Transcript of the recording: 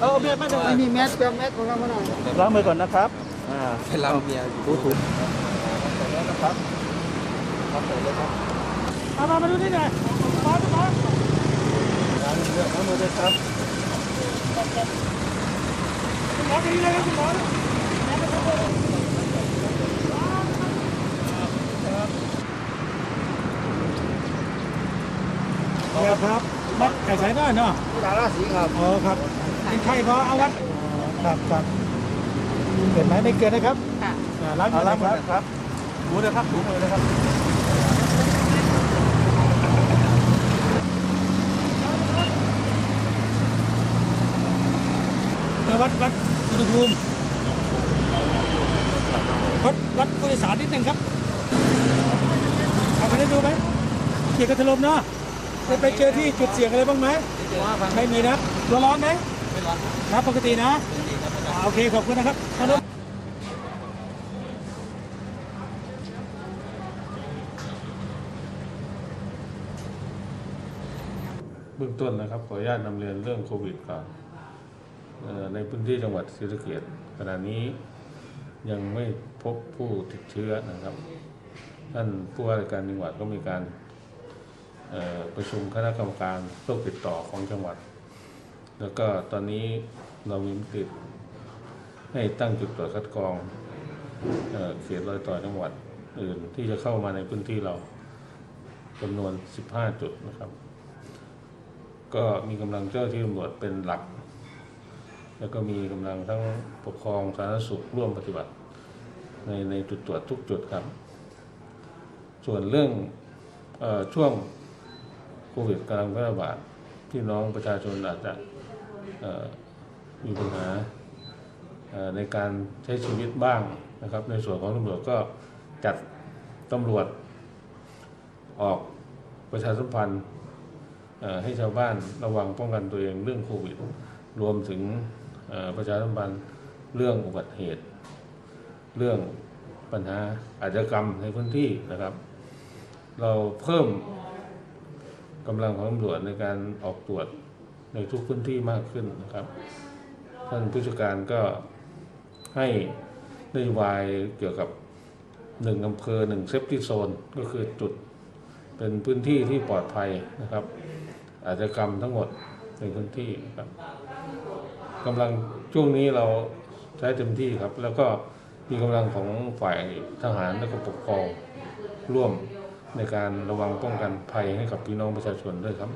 เออเบียดไม่ได้ไม่มีแมสเตรียมแมสของเรามาหน่อยล้างมือก่อนนะครับอ่าไปรับเมียถูถูนะครับมามามาดูนี่หน่อยมาดูมาล้างมือล้างมือด้วยครับหมอดีเลยคุณหมอครับครับมัดไก่สายหน้าเนาะตาราสีครับอ๋อครับ เป็นไข้เพราะเอาวัดครับครับเกิดไหมไม่เกิดนะครับค่ะอ่าล้างเอามือล้างนะมืคอรับนะครับถูนะครับถูมือนะครับเออวัดวัดอุณหภูมิวัดวัดผู้โดยสารนิดหนึ่งครับเอาไปได้ดูไหมเกี่ยวกับถล่มเนาะได้ไปเจอที่จุดเสี่ยงอะไรบ้างไหมไม่มีนะตัวร้อนไหม ไม่ร้อนครับปกตินะอ่าโอเคขอบคุณนะครับท่านมเบื้องต้นนะครับขออนุญาตนำเรียนเรื่องโควิดก่อนเอ่อในพื้นที่จังหวัดศรีสะเกษขณะนี้ยังไม่พบผู้ติดเชื้อนะครับ ท่านผู้ว่าราชการจังหวัดก็มีการเอ่อประชุมคณะกรรมการโรคติดต่อของจังหวัด แล้วก็ตอนนี้เรามีติให้ตั้งจุดตรวจคัดกรองเออเขตรอยต่อจังหวัดอื่นที่จะเข้ามาในพื้นที่เราจำนวน 15 จุดนะครับ ก็มีกำลังเจ้าที่ตำรวจเป็นหลัก แล้วก็มีกำลังทั้งปกครองสาธารณสุขร่วมปฏิบัติ ในในจุดตรวจทุกจุดครับ ส่วนเรื่องออช่วงโควิดกำลังระบาด พี่น้องประชาชนอาจจะมีปัญหาในการใช้ชีวิตบ้างนะครับ ในส่วนของตำรวจก็จัดตำรวจออกประชาสัมพันธ์ให้ชาวบ้านระวังป้องกันตัวเองเรื่องโควิด รวมถึงประชาสัมพันธ์เรื่องอุบัติเหตุ เรื่องปัญหาอาชญากรรมในพื้นที่นะครับ เราเพิ่ม กำลังของตำรวจในการออกตรวจในทุกพื้นที่มากขึ้นนะครับ ท่านผู้จัดการก็ให้นโยบายเกี่ยวกับหนึ่งอำเภอหนึ่งเซฟตี้โซนก็คือจุดเป็นพื้นที่ที่ปลอดภัยนะครับ อาชญากรรมทั้งหมดในพื้นที่ครับกำลังช่วงนี้เราใช้เต็มที่ครับ แล้วก็มีกำลังของฝ่ายทหารและก็ปกครองร่วม ในการระวังป้องกันภัยให้กับพี่น้องประชาชนด้วยครับ